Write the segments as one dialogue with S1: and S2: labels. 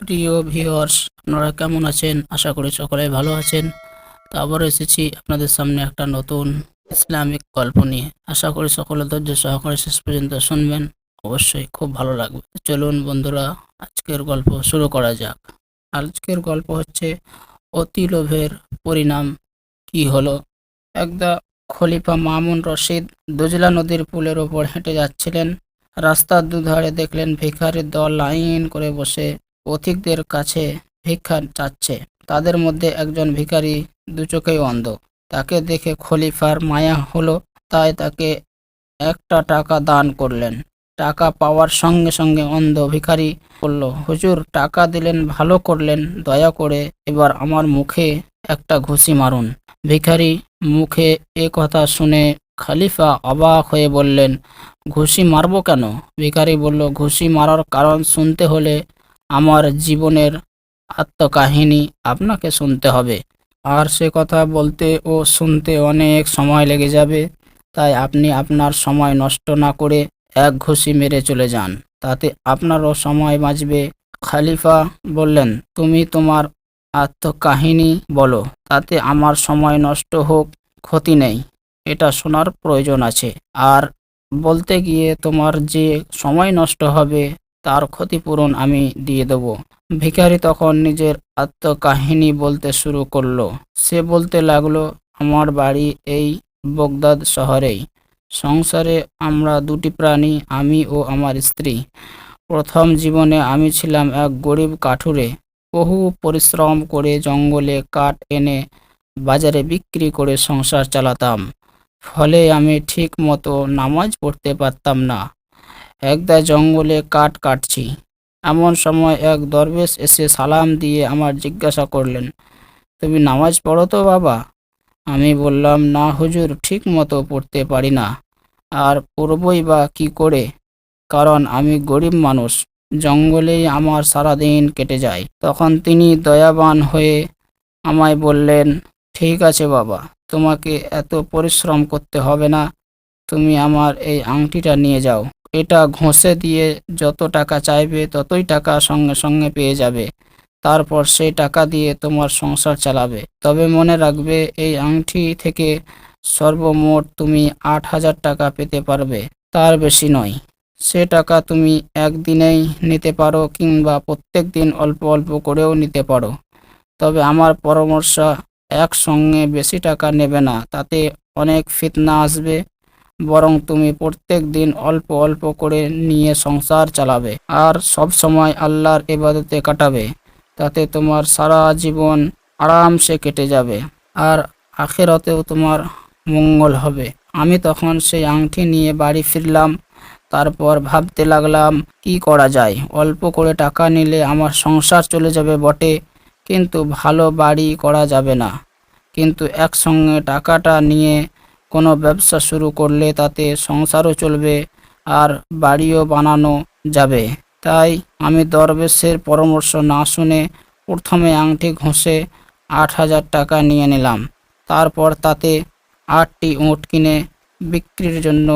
S1: প্রিয় ভিউয়ার্স আপনারা কেমন আছেন? আশা করি সকলে ভালো আছেন। তো এসেছি আপনাদের সামনে একটা নতুন ইসলামিক গল্প নিয়ে। আশা করি সকলে ধৈর্য সহকারে শেষ পর্যন্ত শুনবেন। অবশ্যই খুব ভালো লাগবে। চলুন বন্ধুরা, আজকের গল্প শুরু করা যাক। আজকের গল্প হচ্ছে, অতি লোভের পরিণাম কি হলো? একদা খলিফা মামুন রশিদ দুজলা নদীর পুলের ওপর হেঁটে যাচ্ছিলেন। রাস্তার দুধারে দেখলেন ভিখারির দল লাইন করে বসে পথিকদের কাছে ভিক্ষা চাচ্ছে। তাদের মধ্যে একজন ভিখারি দু চোখেই অন্ধ। তাকে দেখে খলিফার মায়া হলো, তাই তাকে একটা টাকা দান করলেন। টাকা পাওয়ার সঙ্গে সঙ্গে অন্ধ ভিখারি বলল, হুজুর, টাকা দিলেন, ভালো করলেন, দয়া করে এবার আমার মুখে একটা ঘুষি মারুন। ভিখারি মুখে এ কথা শুনে খালিফা অবাক হয়ে বললেন, ঘুষি মারবো কেন? ভিখারি বলল, ঘুষি মারার কারণ শুনতে হলে আমার জীবনের আত্মকাহিনী আপনাকে শুনতে হবে। আর সে কথা বলতে ও শুনতে অনেক সময় লেগে যাবে, তাই আপনি আপনার সময় নষ্ট না করে এক ঘুষি মেরে চলে যান। তাতে আপনারও সময় বাঁচবে। খালিফা বললেন, তুমি তোমার আত্মকাহিনী বলো, তাতে আমার সময় নষ্ট হোক, ক্ষতি নেই। এটা শোনার প্রয়োজন আছে। আর বলতে গিয়ে তোমার যে সময় নষ্ট হবে তার ক্ষতিপূরণ আমি দিয়ে দেব। ভিখারি তখন নিজের আত্মকাহিনী বলতে শুরু করল। সে বলতে লাগল, আমার বাড়ি এই বগদাদ শহরেই। সংসারে আমরা দুটি প্রাণী, আমি ও আমার স্ত্রী। প্রথম জীবনে আমি ছিলাম এক গরিব কাঠুরে। বহু পরিশ্রম করে জঙ্গলে কাঠ এনে বাজারে বিক্রি করে সংসার চালাতাম। ফলে আমি ঠিক মতো নামাজ পড়তে পারতাম না। একদা জঙ্গলে কাঠ কাটছি। এমন সময় এক দরবেশ এসে সালাম দিয়ে আমার জিজ্ঞাসা করলেন, তুমি নামাজ পড়ো তো বাবা? আমি বললাম, না হুজুর ঠিক মতো পড়তে পারি না। আর পড়বই বা কি করে? কারণ আমি গরিব মানুষ, জঙ্গলেই আমার সারাদিন কেটে যায়। তখন তিনি দয়াবান হয়ে আমায় বললেন, ঠিক আছে বাবা, তোমাকে এত পরিশ্রম করতে হবে না। তুমি আমার এই আংটিটা নিয়ে যাও। এটা ঘষে দিয়ে যত টাকা চাইবে ততই টাকা সঙ্গে সঙ্গে পেয়ে যাবে। তারপর সেই টাকা দিয়ে তোমার সংসার চালাবে। তবে মনে রাখবে, এই আংটি থেকে সর্বমোট তুমি আট হাজার টাকা পেতে পারবে। তার বেশি নয়। সে টাকা তুমি একদিনেই নিতে পারো কিংবা প্রত্যেক দিন অল্প অল্প করেও নিতে পারো। তবে আমার পরামর্শ, একসঙ্গে বেশি টাকা নেবে না, তাতে অনেক ফিতনা আসবে। বরং তুমি প্রত্যেক দিন অল্প অল্প করে নিয়ে সংসার চালাবে আর সব সময় আল্লাহর ইবাদতে কাটাবে, তাতে তোমার সারা জীবন আরামসে কেটে যাবে আর আখেরাতেও তোমার মঙ্গল হবে। আমি তখন সেই আংটি নিয়ে বাড়ি ফিরলাম, তারপর ভাবতে লাগলাম, কি করা যায়? অল্প করে টাকা নিলে আমার সংসার চলে যাবে বটে, কিন্তু ভালো বাড়ি করা যাবে না। কিন্তু একসঙ্গে টাকাটা নিয়ে কোনো ব্যবসা শুরু করলে তাতে সংসারও চলবে আর বাড়িও বানানো যাবে। তাই আমি দরবেশের পরামর্শ না শুনে প্রথমে আংটি ঘষে আট হাজার টাকা নিয়ে নিলাম। তারপর তাতে আটটি উঁট কিনে বিক্রির জন্য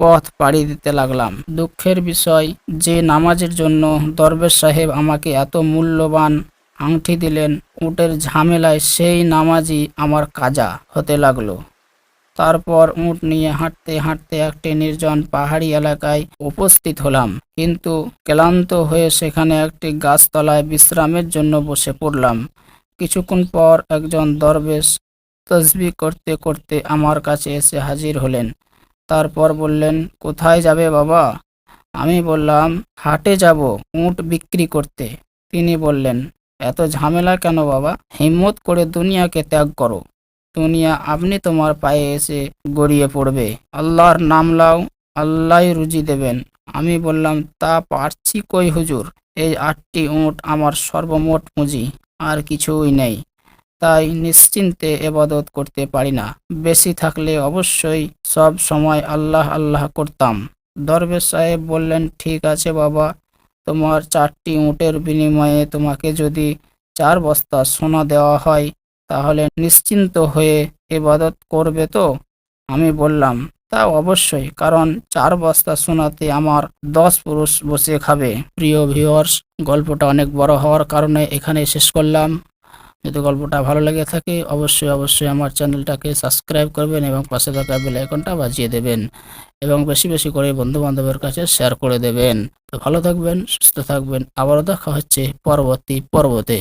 S1: পথ পাড়ি দিতে লাগলাম। দুঃখের বিষয় যে নামাজের জন্য দরবেশ সাহেব আমাকে এত মূল্যবান আংটি দিলেন, উটের ঝামেলায় সেই নামাজই আমার কাজা হতে লাগল। তারপর উট নিয়ে হাঁটতে হাঁটতে একটি নির্জন পাহাড়ি এলাকায় উপস্থিত হলাম। কিন্তু ক্লান্ত হয়ে সেখানে একটি গাছতলায় বিশ্রামের জন্য বসে পড়লাম। কিছুক্ষণ পর একজন দরবেশ তসবি করতে করতে আমার কাছে এসে হাজির হলেন। তারপর বললেন, কোথায় যাবে বাবা? আমি বললাম, হাটে যাব উট বিক্রি করতে। তিনি বললেন, এত ঝামেলা কেন বাবা? হিম্মত করে দুনিয়াকে ত্যাগ করো। দুনিয়া আপনি তোমার পায়ে এসে গড়িয়ে পড়বে। আল্লাহর নাম লাও আল্লাহ রুজি দেবেন। আমি বললাম, তা পারছি কই হুজুর? এই আটটি উঁট আমার সর্বমোট পুঁজি, আর কিছুই নেই। তাই নিশ্চিন্তে এবাদত করতে পারি না। বেশি থাকলে অবশ্যই সব সময় আল্লাহ আল্লাহ করতাম। দরবেশ সাহেব বললেন, ঠিক আছে বাবা, তোমার চারটি উঁটের বিনিময়ে তোমাকে যদি চার বস্তা সোনা দেওয়া হয় তাহলে নিশ্চিন্ত হয়ে ইবাদত করবে তো? আমি বললাম, তা অবশ্যই, কারণ চার বস্তা সোনাতে আমার দশ পুরুষ বসে খাবে। প্রিয় ভিউয়ার্স গল্পটা অনেক বড় হওয়ার কারণে এখানে শেষ করলাম। যদি গল্পটা ভালো লেগে থাকে, অবশ্যই অবশ্যই আমার চ্যানেলটাকে সাবস্ক্রাইব করবেন এবং পাশে থাকা বেল আইকনটা বাজিয়ে দেবেন এবং বেশি বেশি করে বন্ধু বান্ধবের কাছে শেয়ার করে দেবেন। তো ভালো থাকবেন, সুস্থ থাকবেন, আবারও দেখা হচ্ছে পরবর্তী পর্বতে।